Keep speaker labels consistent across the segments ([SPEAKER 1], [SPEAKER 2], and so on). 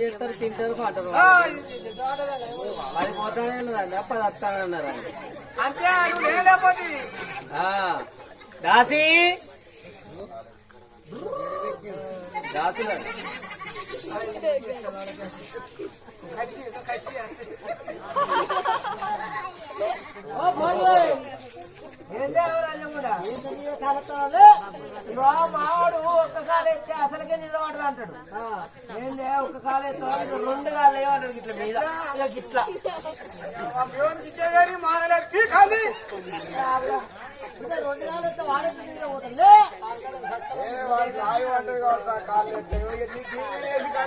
[SPEAKER 1] చేస్తారు తింటారు పంటారు అది పోతానే ఉన్నదండి అప్పుడు వస్తానన్నారు దాసి. దాసులు. మావాడు ఒక్కసారి ఎత్తే అసలుకే నిలబడదు అంటాడు. ఏందే ఒక్క కాలు ఎత్తే రెండు కాళ్ళు ఏమంటాడు ఇట్లా మీద. ఇట్లా రెండు కాళ్ళు ఎత్తే. వాడేసి మీద పోతుంది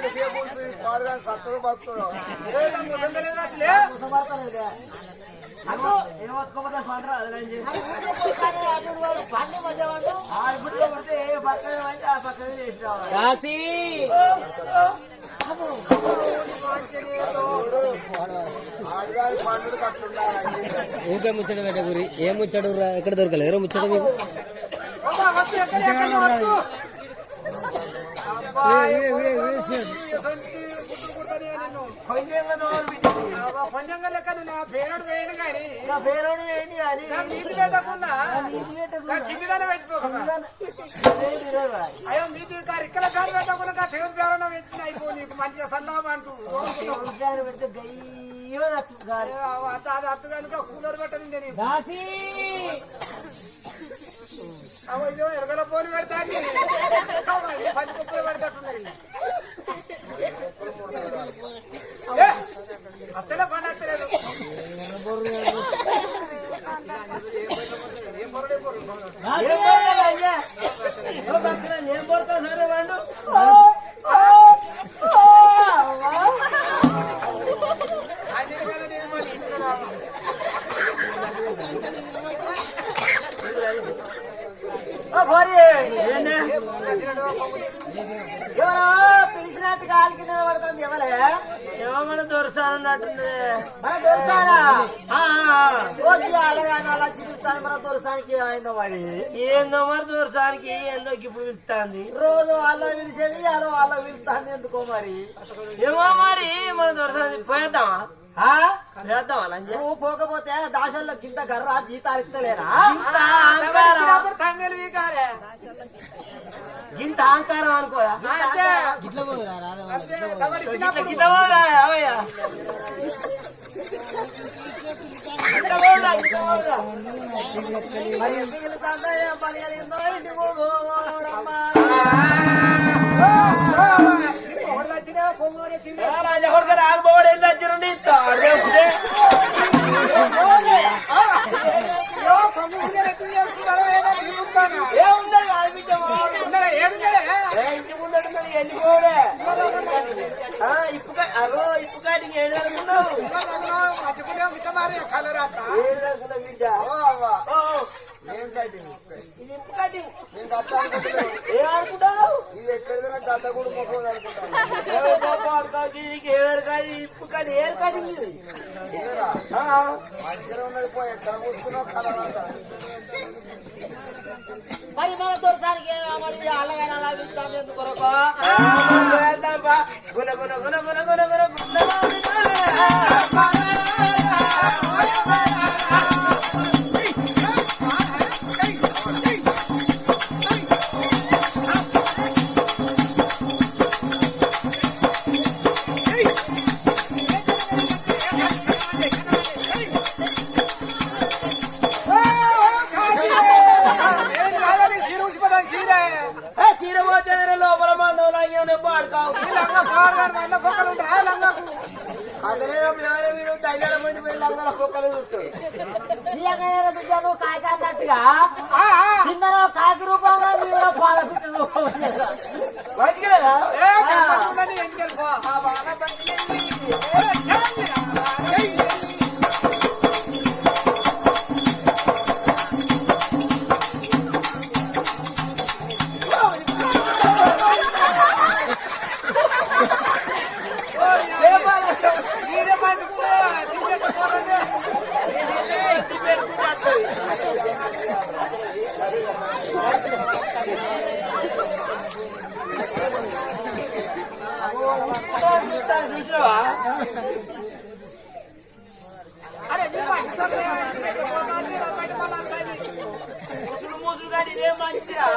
[SPEAKER 1] అటు ఏమొచ్చుకోకపోతే కాశీ
[SPEAKER 2] ఊకే ముచ్చట పెట్ట గురి ఏం ముచ్చడు ఎక్కడ దొరకలేదు ముచ్చట మీకు
[SPEAKER 1] నోరు పెట్టి నా పేరోడు వేయండి కానీ నా నీతి పెట్టకుండా అయ్యో మీది ఇక్కడ కారు పెట్టకుండా టేబుల్ పేరణ పెట్టిన అయిపో నీకు మంచిగా సల్లామా అంటూ పెడితే గయ్యో అది అత్త కనుక కూలర్ పెట్టండి నేను అవో ఇదో ఎరగల పోలు పెడతాను పది కుప్పలు పెడతాట్టున్నాయి ఏ, అసలే పని అత్తలేదు ఏం పొరడే పొరు
[SPEAKER 2] ఏం పడతావు సరే వాడు
[SPEAKER 1] అన్నిటికన్నా నేను మళ్ళీ ఇంటికి రావాలి.
[SPEAKER 2] పిలిచినట్టు కాలికి నిలబడుతుంది ఎవలే
[SPEAKER 1] ఏమన్నా దొరసానన్నట్టుంది
[SPEAKER 2] మన దొరసానా రోజు అలాగానే అలా చూపిస్తాను మన దొరసానికి ఏమైందో మరి
[SPEAKER 1] ఏందో దొరసానికి ఏందో ఇప్పుడు పిలుస్తుంది?
[SPEAKER 2] రోజు వాళ్ళ పిలిచేది అలా వాళ్ళ పిలుస్తాను ఎందుకో మరి?
[SPEAKER 1] ఏమో మరి మన దొరసానికి పోయేద్దామా?
[SPEAKER 2] నువ్వు పోకపోతే దాసల్లో కింద గర్ర జీతాలు ఇస్తలేనా
[SPEAKER 1] ఇంత అహంకారం ఇంత అహంకారం.
[SPEAKER 2] ఎందుకు వెళ్తాందో ఏం పని కలిగిందో ఇంటి పోదు రమ్మా.
[SPEAKER 1] రా, రాజా కొడుకు రాకపోవడం ఏంది వచ్చిరుండి? తాడు లేకపోతే. ఏముండదు, అది బిడ్డ మావాడు. ఏ, ఇంటి ముందట మరి వెళ్ళిపోవడే. ఆ, ఇసుక అగో ఇసుక కాటికి ఏడు అనుకున్నావు మంచిగా ఉన్నది పోయి ఎక్కడ కూర్చున్నావు కలవంతా
[SPEAKER 2] మరి మన దొరసానికి మరి అలాగైనా అలా పిలుస్తాను ఎందుకు
[SPEAKER 1] Yeah. మంచిరా?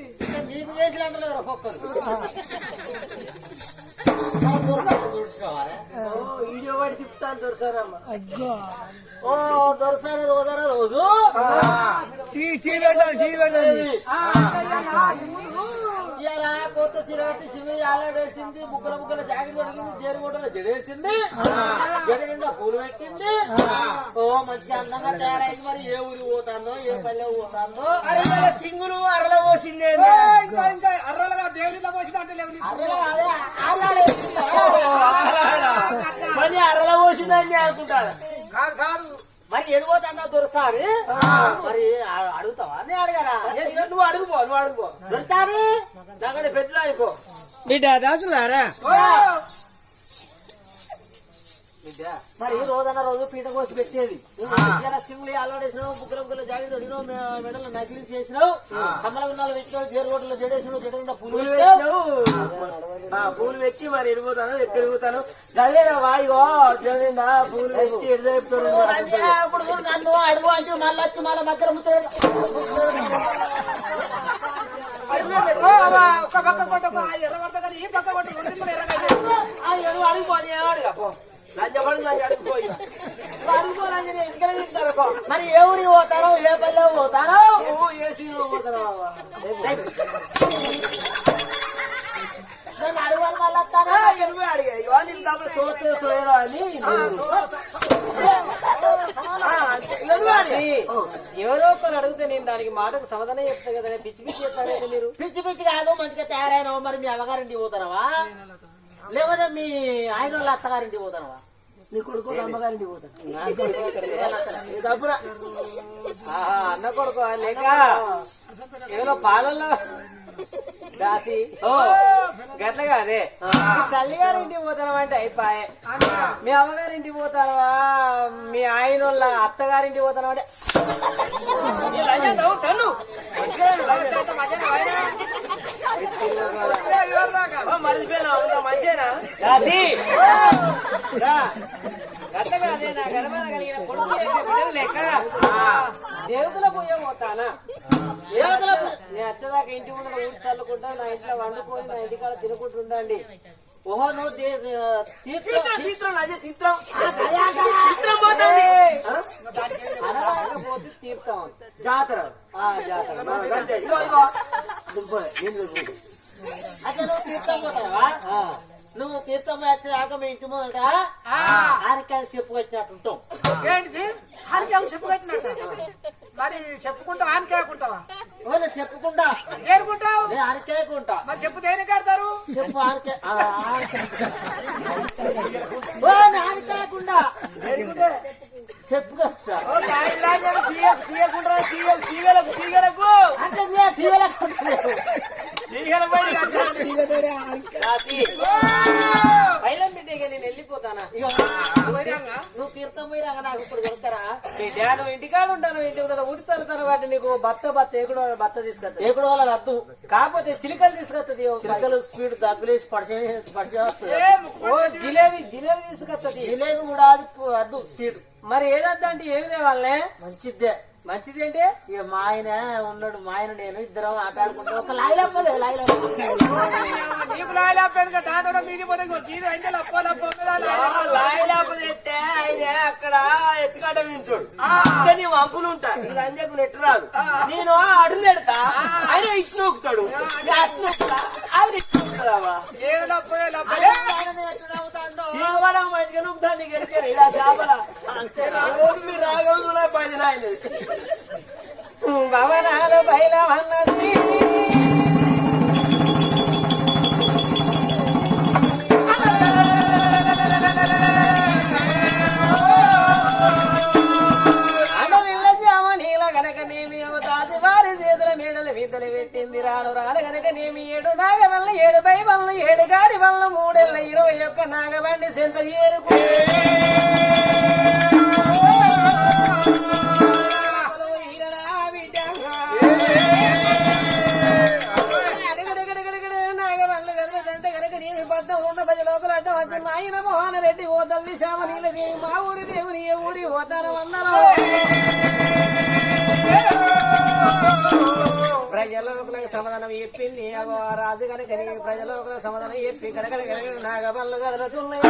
[SPEAKER 1] వచ్చి
[SPEAKER 2] నీకు చేసినట్టు పొక్కలు వీడియో వాడి తిప్పుతాను దొరసారమ్మ. ఓ దొరసారి రోజాన రోజు.
[SPEAKER 3] టీ టీ పెడతాను టీ పెడతాను
[SPEAKER 2] ఇలా కొత్త సిరగట్టి శివుని ఆలడేసింది ముక్కల ముక్కల జాకెట్ దొరికింది జేరుగుంటలో జడేసింది. జడ నిండా పూలు పెట్టింది. ఓ మంచిగా అందంగా తయారైంది మరి. ఏ ఊరికి పోతాందో ఏ పల్లె పోతాందో.
[SPEAKER 1] అరే సింగులు అరల పోసిందే. ఇంకా ఇంకా. అర్రలుగా దేవుడిలో పోసింది అంటే లేవు.
[SPEAKER 2] అర్రలా పోసిందని అనుకుంటారు.
[SPEAKER 1] కాదు.
[SPEAKER 2] మరి ఎడిపోతాందా దొరసారి? మరి అడుగుతావా? నేను అడగరా.
[SPEAKER 1] నువ్వు అడుగుపో నువ్వు అడుగుపో.
[SPEAKER 2] దొరసారి?
[SPEAKER 1] దగ్గర పెద్దలు అయిపో.
[SPEAKER 3] బిడ్డ దాసులారా
[SPEAKER 2] మరి రోజన్న రోజు పీట కోసి పెట్టేది. సింగులు అల్లడేసినావు ముగ్గురు ముగ్గురు జాగ్రత్త అడిగినావు మెడలో నకిలీ చేసినావు. కమ్మల విన్నాలు పెట్టినావు జేరు రోడ్లు జడేసినావు జడ పూలు
[SPEAKER 1] పూలు పెట్టి మరి ఎడిపోతాను ఎక్కడ ఎడుగుతాను వాయిగో చదివిందా పూలు పెట్టి ఎడు చెప్తాడు
[SPEAKER 2] అంటే అప్పుడు చూడు నన్ను అడుగు అంటే మళ్ళీ వచ్చి మళ్ళీ మధ్యలో ముచ్చట
[SPEAKER 1] ఒక పక్క కొట్టకు ఆ ఎర్ర పడతా కానీ ఈ పక్క కొట్టు రెండు ఎర్రగా
[SPEAKER 2] ఆ ఎరువు అడిగిపోని ఏమడిగా పో
[SPEAKER 1] లంచపడి నాకు అడిగిపోయి
[SPEAKER 2] అడుగుకోరాని ఎక్కడ తింటారు పో. మరి ఏ ఊరికి పోతారో ఏ పల్లె పోతారో
[SPEAKER 1] ఏసీ పోతారా
[SPEAKER 2] నేను అడుగుని
[SPEAKER 1] ఎనభై అడిగా ఇవా డబ్బులు తోస్తే సోయరా అని
[SPEAKER 2] ఎవరో ఒకరు అడిగితే నేను దానికి మాటకు సమాధానం చెప్తా కదా పిచ్చి పిచ్చి చెప్తానండి మీరు పిచ్చి పిచ్చి కాదు మంచిగా తయారైనావు మరి మీ అమ్మగారింటికి పోతారావా లేకపోతే మీ ఆయన వాళ్ళ అత్తగారింటికి పోతారావా నీ కొడుకు పోతాను
[SPEAKER 1] డబ్బురా
[SPEAKER 2] అన్న కొడుకు లేక ఏదో పాలల్లో
[SPEAKER 3] దాసి.
[SPEAKER 4] ఓ. గట్ల కాదే తల్లి గారి ఇంటికి పోతామంటే అయిపోయే. మీ అమ్మగారింటికి పోతానవా? మీ ఆయన వాళ్ళ అత్తగారింటికి పోతానమంటే దాసి. రా. దేవతల పోయే పోతానా? దేవతల నేను వచ్చేదాకా ఇంటి ముందు ఊడి చల్లుకుంటా నా ఇంట్లో వండుకొని నా ఇంటికాడ తినుకుంటుండండి. ఓహో నువ్వు దే- తీర్థం జాతర. జాతర. నేను తీర్థం పోతావా? నువ్వు తీర్థం వచ్చేదాకా మీ ఇంటి ముందట? ఆరికాయ చెప్పు కట్టినట్టు ఉంటాం
[SPEAKER 1] ఏంటిది? ఆనకే చెప్పు కట్టినట్ట? మరి చెప్పుకుంటా
[SPEAKER 3] నేను చెప్పుకుంటా.
[SPEAKER 1] ఏరుకుంటావు
[SPEAKER 3] నేను ఆరికాయకుంటా
[SPEAKER 1] మరి చెప్పు దేనికి కడతారు?
[SPEAKER 3] చెప్పు ఆరికాయ ఆ, ఆరికాయ. ఓ నేను ఆరికాయకుండా చెప్పుగా అంటే. రాతి. పైలం నేను వెళ్ళిపోతానా? నువ్వు తీర్థం పోయినాక నాకు ఇప్పుడు ఇంటికాడ ఉంటాను ఇంటి కదా ఉడతాను తర్వాత నీకు భర్త భర్త ఏకుడు భర్త తీసుకొస్తా ఏకుడు వాళ్ళ రద్దు. కాకపోతే చిలికలు తీసుకొస్తుంది చిలికలు స్పీడ్ దగ్గులేసి పడిచే ఓ జిలేబీ జిలేబీ తీసుకొస్తుంది జిలేబీ కూడా అది వద్దు స్పీడ్. మరి ఏదద్దంటే ఏది వాళ్ళే మంచిదే. మంచిది అంటే ఇక మా ఆయన ఉన్నాడు మా ఆయన నేను ఇద్దరం ఆట ఆడుకుంటాం. ఒక లాయిలప్ప
[SPEAKER 1] నీకు లాయలేకపోయింది దాంతో మీది పోతే అంటే లప్ప
[SPEAKER 3] అక్కడ ఎత్తుకాట వింటాడు నీ వంపులు ఉంటా నీ రంజకు నెట్టు రాదు. నేను అడుగు నెడతా ఆయన ఇచ్చి నొక్కుతాడు ఇచ్చి నొక్కుతావా నీకు ఇలా చేపల. రోజు మీరు భవనాలు బయలవన్నది గనక నేమి పెట్టింది రాను రాడు గనక నేమి ఏడు నాగ వల్ల ఏడు పై వల్ల ఏడు గాడి వల్ల మూడేళ్ళ ఇరవై ఒక్క నాగబండి సెంటర్ ఏరుకు తల్లి శ్యామ నీళ్ళ మా ఊరి దేవుని ఏ ఊరి పోతాను అందరూ ప్రజలోకులకు సమాధానం చెప్పింది. రాజు కనుక ప్రజలోకులకు సమాధానం చెప్పి కడగడ కడగడ నాగబల్లు కదలతున్నాయి.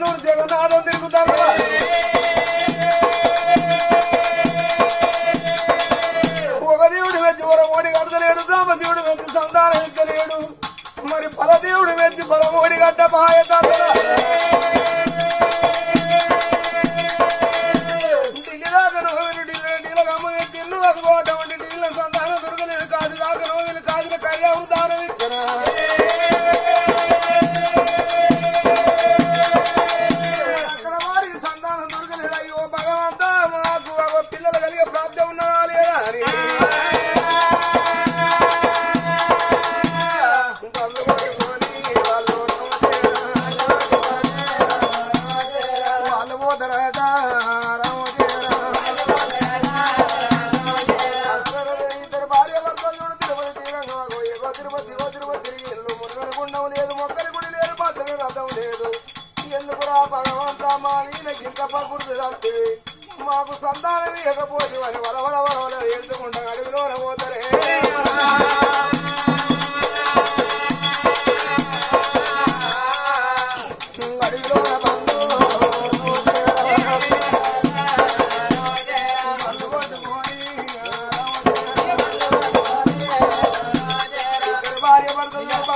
[SPEAKER 5] కన్నూరు జగన్నాథం తిరుగుతా Hallelujah.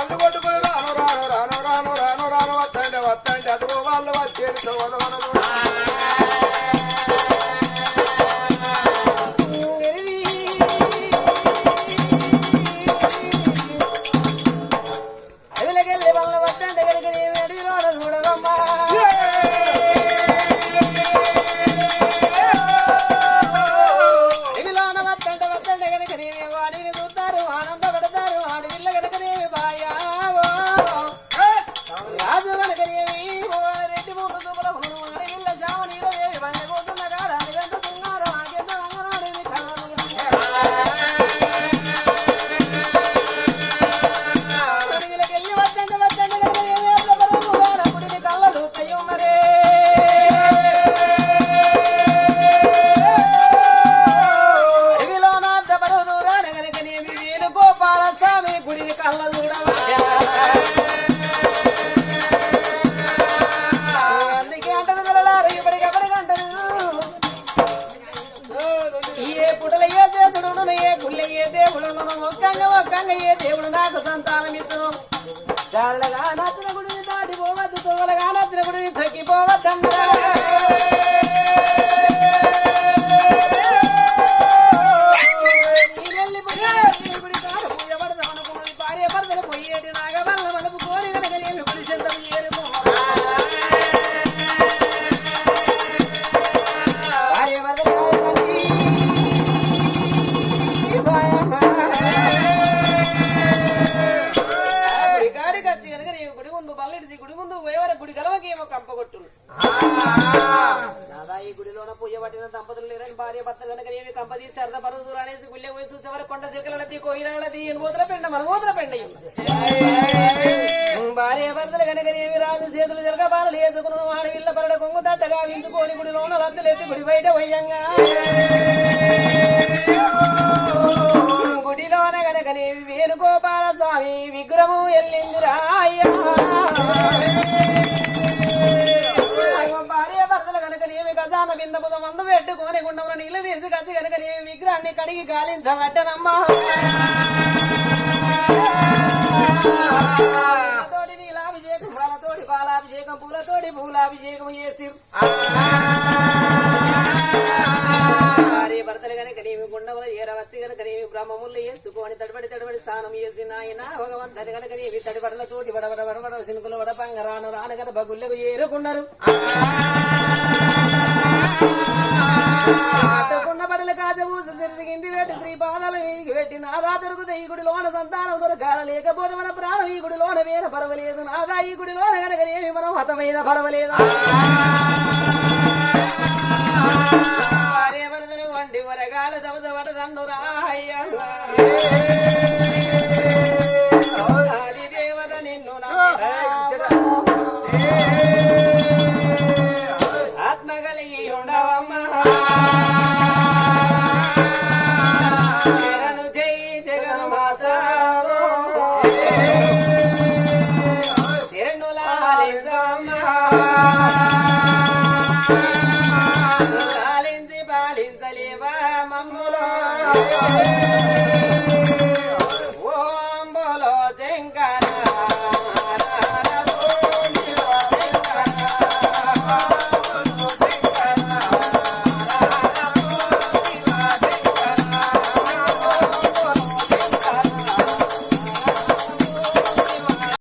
[SPEAKER 5] కళ్ళు కొట్టుకుని రాను రాను రాను రాను రాను రాను వత్తండి వత్తండి అదుగు వాళ్ళు వచ్చేది
[SPEAKER 3] చోళ్ళు తోలగాన తిరుగుడు తగ్గిపోవద్దమ్మా ఊదల పెండ భార్య భర్తలు కనుకనేమి రాజు చేతులు జలక పాలలు వేసుకున్న వాడి విల్ల పరడ కొంగు తట్టగా వించుకొని గుడి లోన లద్దలేసి గుడి బయట వయ్యంగా గుడిలోన కనుకనేమి వేణుగోపాల స్వామి విగ్రహం ఎల్లిందిరా అయ్యా ప్రధాన బిందముద మందు పెట్టుకొని గుండంలో నీళ్ళు వేసి కసి కనుక విగ్రహాన్ని కడిగి గాలించబట్టనమ్మా పూలతోటి బాలాభిషేకం పూలతోటి పూలాభిషేకం చేసి భార్య భర్తలు కనుక నీవి గుండములు ఏరవచ్చి కనుక నీవి బ్రహ్మములు వేసుకోని తడబడి తడబడి స్నానం చేసి నాయన భగవంతుని కనుక నీవి తడిబడల తోటి వడబడ వడబడ సినుకులు వడపంగ రాను రాను కనుక బగుళ్ళకు ఏరుకున్నారు. నింది పెట్టి శ్రీ పాదాల మీదికి పెట్టి నాదా దొరుకుతే ఈ గుడి లోన సంతానం దొరకాల. లేకపోతే మన ప్రాణం ఈ గుడి లోన వేన పర్వలేదు. నాదా ఈ గుడి లోన కనుకనేమి మనం హతమైన పర్వలేదు. వండి వరగాల దవస వడదండు రాయ్యా Yeah.